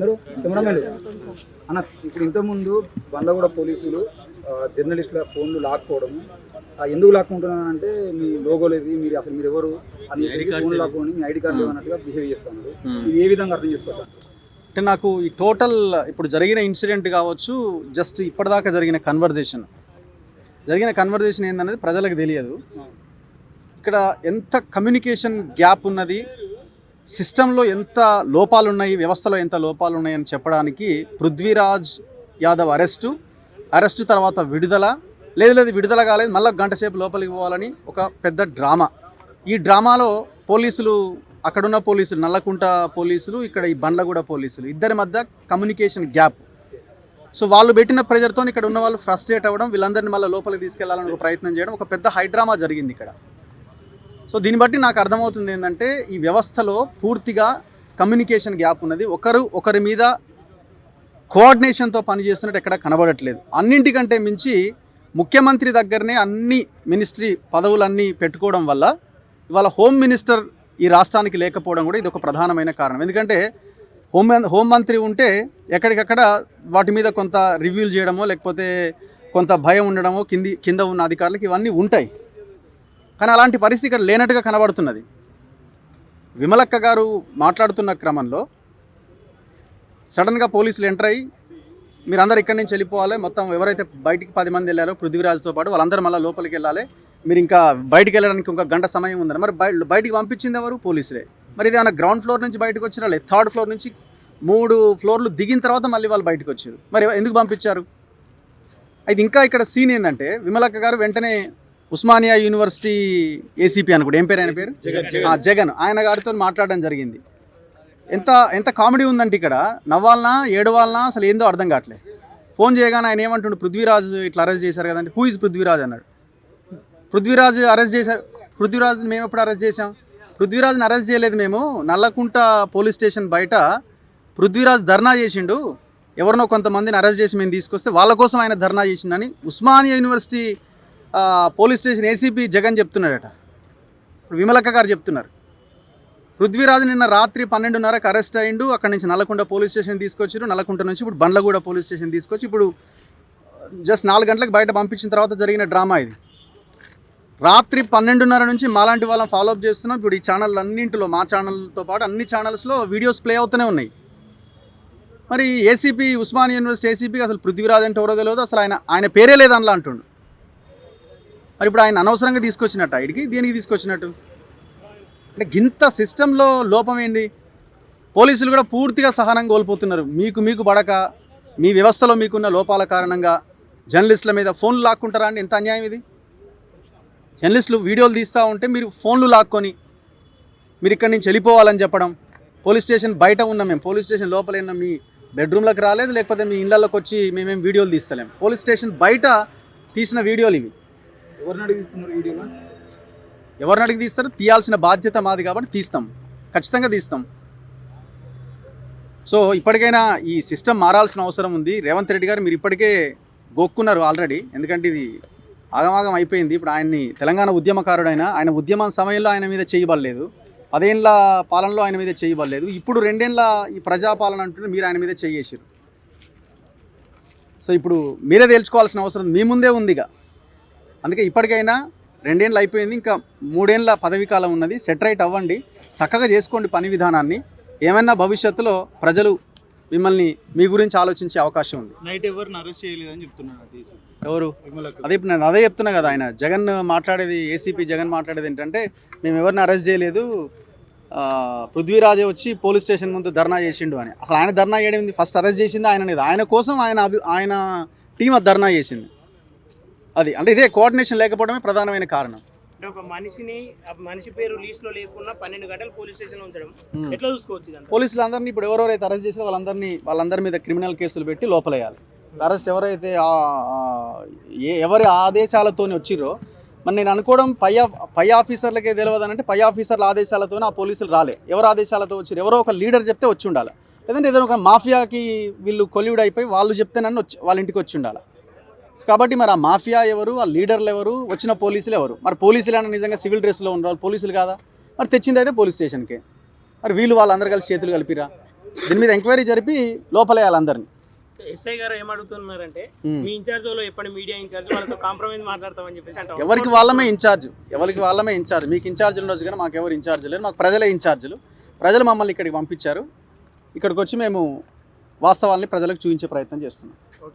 అందరూ కెమెరామెన్లు అన్న ఇప్పుడు ఇంతకుముందు బండ్లగూడ పోలీసులు జర్నలిస్టుల ఫోన్లు లాక్కోవడము ఎందుకు లాక్కుంటున్నానంటే మీ లోగోలు ఇది మీరు అసలు మీరు ఎవరు అని ఫోన్ లాక్కొని మీ ఐడి కార్డు అన్నట్టుగా బిహేవ్ చేస్తున్నారు. ఇది ఏ విధంగా అర్థం చేసుకోవచ్చు? అంటే నాకు ఈ టోటల్ ఇప్పుడు జరిగిన ఇన్సిడెంట్ కావచ్చు జస్ట్ ఇప్పటిదాకా జరిగిన కన్వర్జేషన్ జరిగిన కన్వర్జేషన్ ఏందనేది ప్రజలకు తెలియదు. ఇక్కడ ఎంత కమ్యూనికేషన్ గ్యాప్ ఉన్నది సిస్టంలో ఎంత లోపాలు ఉన్నాయి వ్యవస్థలో ఎంత లోపాలు ఉన్నాయని చెప్పడానికి పృథ్వీరాజ్ యాదవ్ అరెస్టు అరెస్టు తర్వాత విడుదల లేదు లేదు విడుదల కాలేదు మళ్ళీ గంట సేపు లోపలికి పోవాలని ఒక పెద్ద డ్రామా. ఈ డ్రామాలో పోలీసులు అక్కడున్న పోలీసులు నల్లకుంట పోలీసులు ఇక్కడ ఈ బండ్లగూడ పోలీసులు ఇద్దరి మధ్య కమ్యూనికేషన్ గ్యాప్. సో వాళ్ళు పెట్టిన ప్రెజర్తో ఇక్కడ ఉన్న వాళ్ళు ఫ్రస్ట్రేట్ అవ్వడం వీళ్ళందరినీ మళ్ళీ లోపలికి తీసుకెళ్ళాలని ఒక ప్రయత్నం చేయడం ఒక పెద్ద హైడ్రామా జరిగింది ఇక్కడ. సో దీన్ని బట్టి నాకు అర్థమవుతుంది ఏంటంటే ఈ వ్యవస్థలో పూర్తిగా కమ్యూనికేషన్ గ్యాప్ ఉన్నది. ఒకరు ఒకరి మీద కోఆర్డినేషన్తో పనిచేస్తున్నట్టు ఎక్కడ కనబడట్లేదు. అన్నింటికంటే మించి ముఖ్యమంత్రి దగ్గరనే అన్ని మినిస్ట్రీ పదవులన్నీ పెట్టుకోవడం వల్ల ఇవాళ హోమ్ మినిస్టర్ ఈ రాష్ట్రానికి లేకపోవడం కూడా ఇది ఒక ప్రధానమైన కారణం. ఎందుకంటే హోమ్ హోంమంత్రి ఉంటే ఎక్కడికక్కడ వాటి మీద కొంత రివ్యూలు చేయడమో లేకపోతే కొంత భయం ఉండడమో కింది కింద ఉన్న అధికారులకు ఇవన్నీ ఉంటాయి. కానీ అలాంటి పరిస్థితి ఇక్కడ లేనట్టుగా కనబడుతున్నది. విమలక్క గారు మాట్లాడుతున్న క్రమంలో సడన్గా పోలీసులు ఎంటర్ అయ్యి మీరందరూ ఇక్కడి నుంచి వెళ్ళిపోవాలి. మొత్తం ఎవరైతే బయటికి పది మంది వెళ్ళారో పృథ్వీరాజ్తో పాటు వాళ్ళందరూ మళ్ళీ లోపలికి వెళ్ళాలి. మీరు ఇంకా బయటికి వెళ్ళడానికి ఒక గంట సమయం ఉందని మరి బయ బయటికి పంపించింది ఎవరు? పోలీసులే. మరి ఇది ఏమైనా గ్రౌండ్ ఫ్లోర్ నుంచి బయటకు వచ్చినా లేదు థర్డ్ ఫ్లోర్ నుంచి మూడు ఫ్లోర్లు దిగిన తర్వాత మళ్ళీ వాళ్ళు బయటకు వచ్చారు. మరి ఎందుకు పంపించారు? అయితే ఇంకా ఇక్కడ సీన్ ఏంటంటే విమలక్క గారు వెంటనే ఉస్మానియా యూనివర్సిటీ ఏసీపీ అనుకోండి ఏం పేరు ఆయన పేరు? జగన్ ఆయన గారితో మాట్లాడడం జరిగింది. ఎంత ఎంత కామెడీ ఉందంటే ఇక్కడ నవ్వాలనా ఏడవాలనా అసలు ఏందో అర్థం కావట్లే. ఫోన్ చేయగానే ఆయన ఏమంటుండు పృథ్వీరాజ్ ఇట్లా అరెస్ట్ చేశారు కదండి హూ ఇస్ పృథ్వీరాజ్ అన్నాడు. పృథ్వీరాజ్ అరెస్ట్ చేశారు పృథ్వీరాజ్ మేము ఎప్పుడు అరెస్ట్ చేశాం? పృథ్వీరాజ్ని అరెస్ట్ చేయలేదు మేము. నల్లకుంట పోలీస్ స్టేషన్ బయట పృథ్వీరాజ్ ధర్నా చేసిండు. ఎవరినో కొంతమందిని అరెస్ట్ చేసి మేము తీసుకొస్తే వాళ్ళ కోసం ఆయన ధర్నా చేసిండని Osmania university police station ACP Jagan చెప్తున్నాడట. ఇప్పుడు విమలక్క గారు చెప్తున్నారు. పృథ్వీరాజు నిన్న రాత్రి పన్నెండున్నరకు అరెస్ట్ అయిండు. అక్కడి నుంచి నల్లకుంట పోలీస్ స్టేషన్ తీసుకొచ్చారు నల్లకుంట నుంచి ఇప్పుడు బండ్లగూడ పోలీస్ స్టేషన్ తీసుకొచ్చి ఇప్పుడు జస్ట్ నాలుగు గంటలకు బయట పంపించిన తర్వాత జరిగిన డ్రామా ఇది. రాత్రి పన్నెండున్నర నుంచి మాలాంటి వాళ్ళని ఫాలోఅప్ చేస్తున్నాం. ఇప్పుడు ఈ ఛానల్ అన్నింటిలో మా ఛానల్తో పాటు అన్ని ఛానల్స్లో వీడియోస్ ప్లే అవుతూనే ఉన్నాయి. మరి ఏసీపీ ఉస్మాన్ యూనివర్సిటీ ఏసీపీ అసలు పృథ్వీరాజ్ అంటే ఎవరో తెలియదు అసలు ఆయన ఆయన పేరే లేదు అందులో అంటుండు. మరి ఇప్పుడు ఆయన అనవసరంగా తీసుకొచ్చినట్టు ఆయనకి దేనికి తీసుకొచ్చినట్టు? అంటే గింత సిస్టంలో లోపం ఏంది? పోలీసులు కూడా పూర్తిగా సహనం కోల్పోతున్నారు. మీకు మీకు పడక మీ వ్యవస్థలో మీకున్న లోపాల కారణంగా జర్నలిస్టుల మీద ఫోన్లు లాక్కుంటారా అండి? ఎంత అన్యాయం ఇది? జర్నలిస్టులు వీడియోలు తీస్తూ ఉంటే మీరు ఫోన్లు లాక్కొని మీరు ఇక్కడి నుంచి వెళ్ళిపోవాలని చెప్పడం పోలీస్ స్టేషన్ బయట ఉన్నాం మేము పోలీస్ స్టేషన్ లోపల ఉన్న మీ బెడ్రూమ్లోకి రాలేదు లేకపోతే మీ ఇళ్ళలోకి వచ్చి మేమేం వీడియోలు తీస్తలేం. పోలీస్ స్టేషన్ బయట తీసిన వీడియోలు ఇవి. ఎవరిని అడిగిస్తున్నారు వీడియోలో ఎవరిని అడిగి తీస్తారు? తీయాల్సిన బాధ్యత మాది కాబట్టి తీస్తాం. ఖచ్చితంగా తీస్తాం. సో ఇప్పటికైనా ఈ సిస్టమ్ మారాల్సిన అవసరం ఉంది. రేవంత్ రెడ్డి గారు మీరు ఇప్పటికే గొక్కున్నారు ఆల్రెడీ. ఎందుకంటే ఇది ఆగమాగం అయిపోయింది. ఇప్పుడు ఆయన్ని తెలంగాణ ఉద్యమకారుడైన ఆయన ఉద్యమం సమయంలో ఆయన మీద చేయబడలేదు. పదేళ్ళ పాలనలో ఆయన మీద చేయబడలేదు. ఇప్పుడు రెండేళ్ళ ఈ ప్రజాపాలన అంటుంటే మీరు ఆయన మీద చేయేసారు సో ఇప్పుడు మీరే తేల్చుకోవాల్సిన అవసరం మీ ముందే ఉందిగా. అందుకే ఇప్పటికైనా రెండేళ్ళు అయిపోయింది ఇంకా మూడేళ్ళ పదవీ కాలం ఉన్నది. సెటరైట్ అవ్వండి. చక్కగా చేసుకోండి పని విధానాన్ని. ఏమైనా భవిష్యత్తులో ప్రజలు మిమ్మల్ని మీ గురించి ఆలోచించే అవకాశం ఉంది. నైట్ ఎవరిని అరెస్ట్ చేయలేదని చెప్తున్నాడు ఎవరు? అదే నేను అదే చెప్తున్నా కదా ఆయన. జగన్ మాట్లాడేది ఏసీపీ జగన్ మాట్లాడేది ఏంటంటే మేము ఎవరిని అరెస్ట్ చేయలేదు. పృథ్వీరాజే వచ్చి పోలీస్ స్టేషన్ ముందు ధర్నా చేసిండు అని. అసలు ఆయన ధర్నా చేయడం ఫస్ట్ అరెస్ట్ చేసింది ఆయన ఆయన కోసం ఆయన ఆయన టీం ధర్నా చేసింది. అది అంటే ఇదే కోఆర్డినేషన్ లేకపోవడమే ప్రధానమైన కారణం. అంటే ఒక మనిషిని ఆ మనిషి పేరు లీస్ట్లో లేకుండా పన్నెండు గంటలు పోలీస్ స్టేషన్ ఉంచడం. ఎట్లా చూసుకోవచ్చు ఇదంతా? పోలీసులు అందరినీ ఇప్పుడు ఎవరెవరైతే అరెస్ట్ చేసారో వాళ్ళందరినీ వాళ్ళందరి మీద క్రిమినల్ కేసులు పెట్టి లోపలేయాలి. అరెస్ట్ ఎవరైతే ఆ- ఆ ఏ ఎవరి ఆదేశాలతోని వచ్చిరో మరి నేను అనుకోవడం పై ఆఫ్- పై ఆఫీసర్లకే తెలియదు అంటే పై ఆఫీసర్ల ఆదేశాలతోనే ఆ పోలీసులు రాలే. ఎవరు ఆదేశాలతో వచ్చారు ఎవరో ఒక లీడర్ చెప్తే వచ్చి ఉండాలి. లేదంటే ఏదైనా ఒక మాఫియాకి వీళ్ళు కొలివిడ్ అయిపోయి వాళ్ళు చెప్తే నన్ను వచ్చి వాళ్ళ ఇంటికి వచ్చి ఉండాలి. కాబట్టి మరి ఆ మాఫియా ఎవరు ఆ లీడర్లు ఎవరు వచ్చిన పోలీసులు ఎవరు? మరి పోలీసులు అయినా నిజంగా సివిల్ డ్రెస్లో ఉన్నారు పోలీసులు కాదా? మరి తెచ్చింది అయితే పోలీస్ స్టేషన్కే. మరి వీళ్ళు వాళ్ళందరూ కలిసి చేతులు కలిపిరా? దీని మీద ఎంక్వైరీ జరిపి లోపలేయాలి అందరిని ఎస్ఐ గారు ఏమడుగుతున్నారంటే. మీ ఇన్ఛార్జ్ వాళ్ళు ఎప్పటి మీడియా ఇన్ఛార్జ్ వాళ్ళతో కాంప్రమైజ్ మాట్లాడతామని చెప్పేసి అంటారు ఎవరికి వాళ్ళమే ఇన్ఛార్జ్? ఎవరికి వాళ్ళమే ఇన్ఛార్జ్? మీకు ఇన్ఛార్జ్ ఉండొచ్చు కానీ మాకు ఎవరు ఇన్ఛార్జ్ లేరు. మాకు ప్రజలే ఇన్ఛార్జీలు. ప్రజలు మమ్మల్ని ఇక్కడికి పంపించారు. ఇక్కడికి వచ్చి మేము వాస్తవాల్ని ప్రజలకు చూపించే ప్రయత్నం చేస్తున్నాం.